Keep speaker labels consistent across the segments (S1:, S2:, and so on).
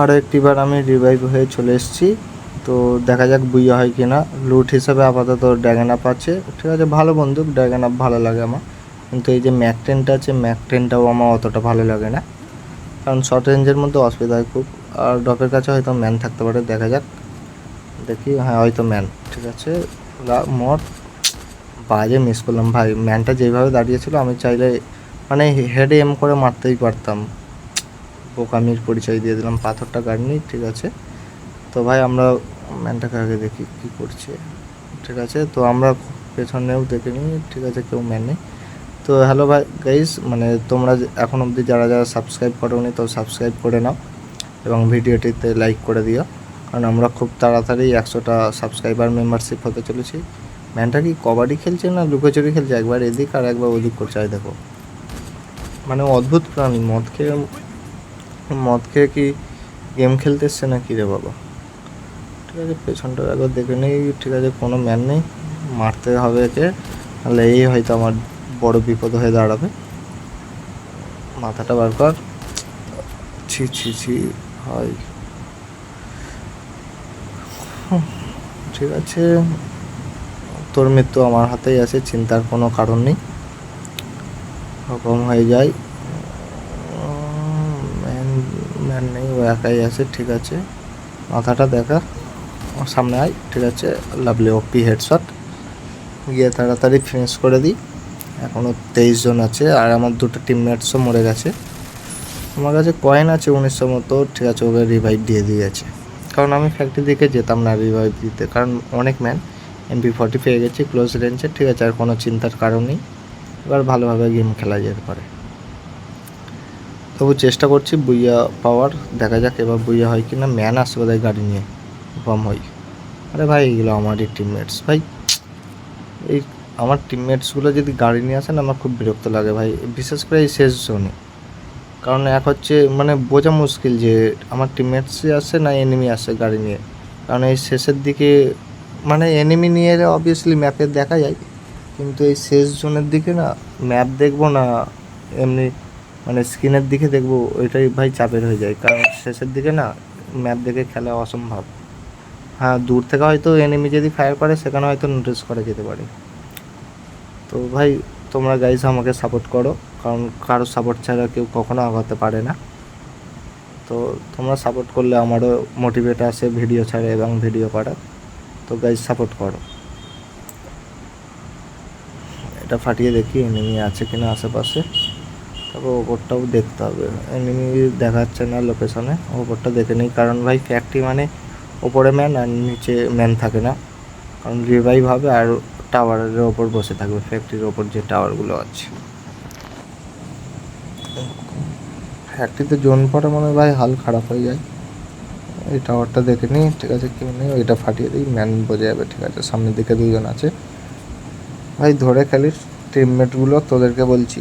S1: আরও একটিবার আমি রিভাইভ হয়ে চলে এসেছি। তো দেখা যাক বুইয়া হয় কি না লুট হিসাবে আপাতত ড্র্যাগন আপ আছে। ঠিক আছে, ভালো বন্দুক ড্র্যাগন আপ ভালো লাগে আমার। কিন্তু এই যে ম্যাক টেনটা আছে ম্যাক টেনটাও আমার অতটা ভালো লাগে না। কারণ শর্ট রেঞ্জের মধ্যে অসুবিধা হয় খুব। আর ডপের কাছে হয়তো ম্যান থাকতে পারে, দেখা যাক। দেখি হ্যাঁ হয়তো ম্যান ঠিক আছে মর। বাজে মিস করলাম। ভাই ম্যানটা যেভাবে দাঁড়িয়েছিল, আমি চাইলে মানে হেডে এম করে মারতেই পারতাম। বোকামির পরিচয় দিয়ে দিলাম, পাথরটা গাড়নি ঠিক আছে? তো ভাই, আমরা ম্যানটাকে আগে দেখি কী করছে, ঠিক আছে? তো আমরা পেছনেও দেখে নিই, ঠিক আছে? কেউ ম্যান নেই। তো হ্যালো ভাই গাইস মানে তোমরা এখন অবধি যারা যারা সাবস্ক্রাইব করোনি, তো সাবস্ক্রাইব করে নাও এবং ভিডিওটিতে লাইক করে দিও। কারণ আমরা খুব তাড়াতাড়ি একশোটা সাবস্ক্রাইবার মেম্বারশিপ হতে চলেছি। ম্যানটা কি কবাডি খেলছে না লুকোচুরি খেলছে? একবার এদিক আর একবার ওদিক করছে। আয় দেখো মানে অদ্ভুত প্রাণী, মদ খেয়ে মদ খেয়ে কি গেম খেলতে এসছে না কি রে বাবা? ঠিক আছে, পেছনটা একবার দেখে নেই, ঠিক আছে, কোনো ম্যান নেই, মারতে হবে একে তাহলে এই হয়তো আমার বড় বিপদ হয়ে দাঁড়াবে। মাথাটা বার কর। ছি ছি ছি হয় ঠিক আছে। তোর মৃত্যু আমার হাতেই আছে, চিন্তার কোনো কারণ নেই। হুকুম হয়ে যায় ম্যান ম্যান নেই, ও একাই আছে, ঠিক আছে। মাথাটা দেখা। ও সামনে আয়, ঠিক আছে। লাভলি ওপি হেডশট গিয়ে তাড়াতাড়ি ফিনিশ করে দিই। এখনও তেইশ জন আছে, আর আমার দুটো টিমমেটসও মরে গেছে। আমার কাছে কয়েন আছে উনিশশো মতো, ঠিক আছে, ওকে রিভাইভ দিয়ে দিয়েছে। কারণ আমি ফ্যাক্টরি দিকে যেতাম না রিভাইভ দিতে। কারণ অনেক ম্যান এমপি ফর্টি পেয়ে গেছি ক্লোজ রেঞ্জে ঠিক আছে, আর কোনো চিন্তার কারণ নেই। এবার ভালোভাবে গেম খেলা যেতে পারে। তবু চেষ্টা করছি বুইয়া পাওয়ার, দেখা যাক এবার বুইয়া হয় কি না ম্যান আসবে বোধহয় গাড়ি নিয়ে বম হই আরে ভাই, এগুলো আমারই টিমমেটস ভাই। এই আমার টিমমেটসগুলো যদি গাড়ি নিয়ে আসেন, আমার খুব বিরক্ত লাগে ভাই। বিশেষ করে এই শেষ জোনে কারণ এক হচ্ছে মানে বোঝা মুশকিল যে আমার টিমমেটসই আসে না এনিমি আসে গাড়ি নিয়ে। কারণ এই শেষের দিকে মানে এনিমি নিয়ে অবভিয়াসলি ম্যাপে দেখা যায়। কিন্তু এই শেষ জোনের দিকে না ম্যাপ দেখব না, এমনি মানে স্ক্রিনের দিকে দেখব, ওইটাই ভাই চাপের হয়ে যায়। কারণ শেষের দিকে না, ম্যাপ দেখে খেলা অসম্ভব। হ্যাঁ দূর থেকে হয়তো এনিমি যদি ফায়ার করে, সেখানে হয়তো নোটিস করা যেতে পারে। তো ভাই, তোমরা গাইজ আমাকে সাপোর্ট করো, কারণ কারও সাপোর্ট ছাড়া কেউ কখনো আগাতে পারে না। তো তোমরা সাপোর্ট করলে আমারও মোটিভেট আসে ভিডিও ছাড়ে এবং ভিডিও করার। তো গাইজ সাপোর্ট করো। এটা ফাটিয়ে দেখি এনিমি আছে কিনা আশেপাশে। তারপর ওপরটাও দেখতে হবে। এনিমি দেখাচ্ছে না লোকেশনে ওপরটা দেখে নিই। কারণ ভাই ফ্যাক্টরি মানে ওপরে ম্যান আর নিচে ম্যান থাকে না। কারণ রিভাইভ হবে আর টাওয়ারের ওপর বসে থাকবে ফ্যাক্টরির ওপর যে টাওয়ারগুলো আছে। ফ্যাক্টরিতে জোন পড়ে মানে ভাই, হাল খারাপ হয়ে যায়। এই টাওয়ারটা দেখে নিই, ঠিক আছে, কেউ নেই, ওইটা ফাটিয়ে দিই ম্যান বোঝা যাবে, ঠিক আছে। সামনের দিকে দুজন আছে। ভাই ধরে খেলিস টিমমেটগুলো তোদেরকে বলছি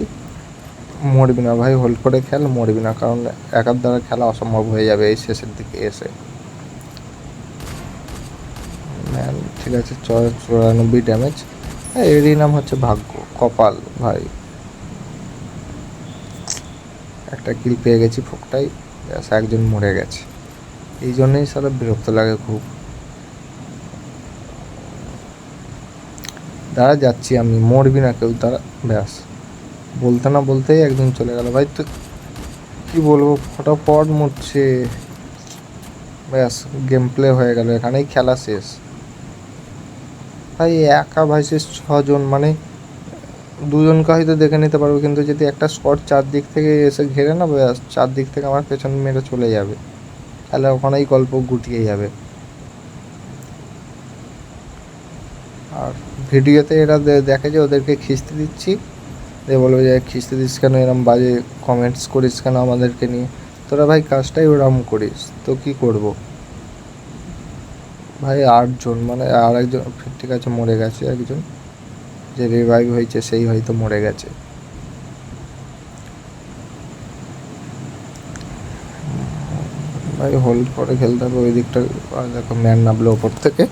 S1: মরবি না ভাই হোল্ড করে খেল, মরবি না, কারণ একার দ্বারা খেলা অসম্ভব হয়ে যাবে এই শেষের দিকে এসে। ঠিক আছে চুরানব্বই ড্যামেজ এরই নাম হচ্ছে ভাগ্য, কপাল ভাই। একটা কিল পেয়ে গেছি ফোকটাই, ব্যাস, একজন মরে গেছে। এই জন্যই সারা বিরক্ত লাগে খুব। দাঁড়া, যাচ্ছি আমি, মরবি না কেউ, দাঁড়া, ব্যাস। বলতে না বলতেই একজন চলে গেল। ভাই, তো কি বলব? ফটাফট মরছে। ব্যাস গেম প্লে হয়ে গেল এখানেই, খেলা শেষ। ভাই, একা ভাই ভাইসেস ছজন মানে দুজনকে হয়তো দেখে নিতে পারব, কিন্তু যদি একটা শট চারদিক থেকে এসে ঘেরে না, ব্যাস, চারদিক থেকে আমার পেছন মেরে চলে যাবে। তাহলে ওখানেই গল্প গুটিয়ে যাবে। আর ভিডিওতে এরা দেখে যে ওদেরকে খিস্তি দিচ্ছি। দিয়ে বলবে যে, খিস্তি দিস কেন? এরম বাজে কমেন্টস করিস কেন আমাদেরকে নিয়ে? তোরা ভাই কাজটাই ওরম করিস, তো কি করব? ভাই আটজন মানে আর একজন ঠিক আছে, মরে গেছে একজন। যে রিভাইভ হয়েছে, সেই হয়তো মরে গেছে। ভাই হোল্ড করে খেলতে হবে, ওই দিকটা দেখো ম্যান নামলো ওপর থেকে।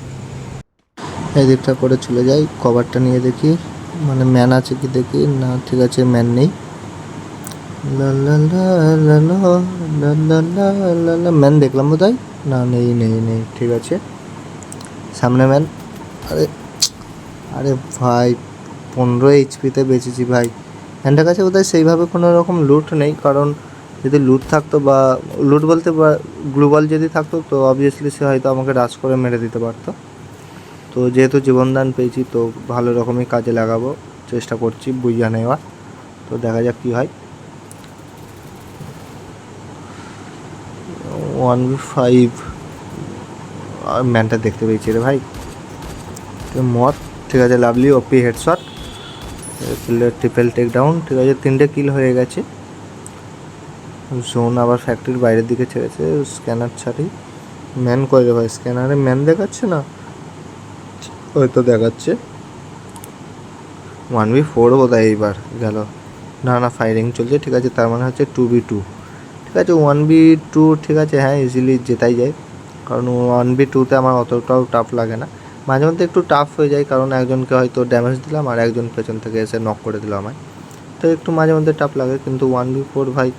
S1: এই দিকটা করে চলে যাই কভারটা নিয়ে দেখি। মানে ম্যান আছে কি দেখি না ঠিক আছে ম্যান নেই ম্যান দেখলাম বোধহয় না নেই নেই নেই ঠিক আছে সামনে ম্যান আরে আরে ভাই পনেরো এইচপিতে বেঁচেছি ভাই ম্যানটার কাছে বোধহয় সেইভাবে কোনো রকম লুট নেই কারণ যদি লুট থাকতো বা লুট বলতে গ্লোবাল যদি থাকতো তো অবভিয়াসলি সে হয়তো আমাকে রাজ করে মেরে দিতে পারতো তো যেহেতু জীবনদান পেয়েছি, তো ভালো রকমই কাজে লাগাবো, চেষ্টা করছি বুঝিয়ে নেওয়ার। তো দেখা যাক কী হয়। ওয়ান ফাইভ ম্যানটা দেখতে পেয়েছি রে ভাই। তো মর ঠিক আছে, lovely, OP, headshot triple take down ঠিক আছে, তিনটে কিল হয়ে গেছে। জোন আবার ফ্যাক্টরির বাইরের দিকে ছেড়েছে স্ক্যানার ছাড়ি। ম্যান করে রে ভাই স্ক্যানারে ম্যান দেখাচ্ছে না? হয়তো দেখাচ্ছে। ওয়ান বি ফোর বোধ হয় এইবার গেল। না না ফায়ারিং চলছে, ঠিক আছে, তার মানে হচ্ছে টু বি টু ঠিক আছে ওয়ান বি টু ঠিক আছে হ্যাঁ ইজিলি জেতাই যায়। কারণ ওয়ান বি টুতে আমার অতটাও টাফ লাগে না। মাঝে মধ্যে একটু টাফ হয়ে যায়, কারণ একজনকে হয়তো ড্যামেজ দিলাম আর একজন পেছন থেকে এসে নক করে দিল আমায়। তো একটু মাঝে মধ্যে টাফ লাগে, কিন্তু ওয়ান বি ফোর ভাই,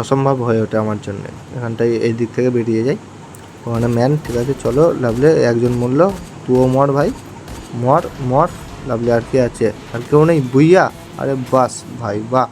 S1: অসম্ভব হয়ে ওঠে আমার জন্য। এখানটায় এই দিক থেকে বেরিয়ে যাই। ওখানে ম্যান, ঠিক আছে, চলো, লাভলে একজন মরলো তুও মর ভাই, মর মর, লাভলে আর কে আছে? আর কেউ নেই, বুইয়া? আরে বাস, ভাই, বাহ।